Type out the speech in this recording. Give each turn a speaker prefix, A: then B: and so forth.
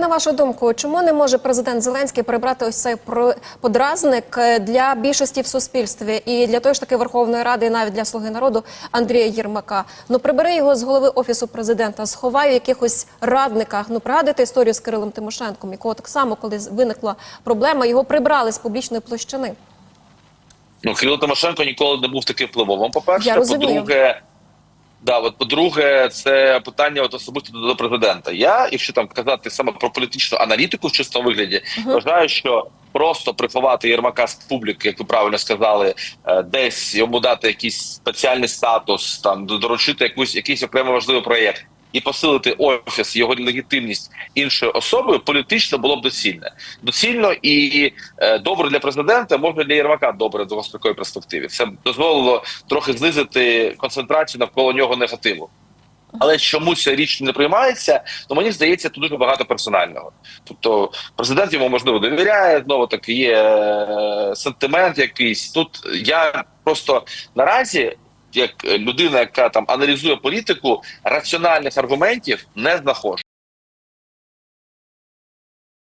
A: На вашу думку, чому не може президент Зеленський прибрати ось цей подразник е, для більшості в суспільстві і для тої ж таки Верховної Ради, і навіть для слуги народу Андрія Єрмака? Ну прибери його з голови офісу президента, сховай в якихось радниках. Ну пригадуйте історію з Кирилом Тимошенком, якого так само, коли виникла проблема, його прибрали з публічної площини.
B: Ну, Кирило Тимошенко ніколи не був таким впливовим. По-перше,
A: Я розумію.
B: по-друге, да, от, по-друге, це питання от, особисто до президента. Я, якщо там казати саме про політичну аналітику в чистому вигляді, вважаю, що просто приховати Єрмака з публіки, як ви правильно сказали, е, десь йому дати якийсь спеціальний статус, там доручити якусь якийсь окремо важливий проєкт. І посилити офіс його легітимність іншою особою політично було б доцільне. Доцільно і е, добре для президента, може для Єрмака добре в довгостроковій перспективі. Це дозволило трохи знизити концентрацію навколо нього негативу. Але чому ця річ не приймається, то мені здається, тут дуже багато персонального. Тобто, президент йому можливо довіряє, знову таки є е, сентимент якийсь. Тут я просто наразі, як людина, яка там аналізує політику, раціональних аргументів не знаходжу.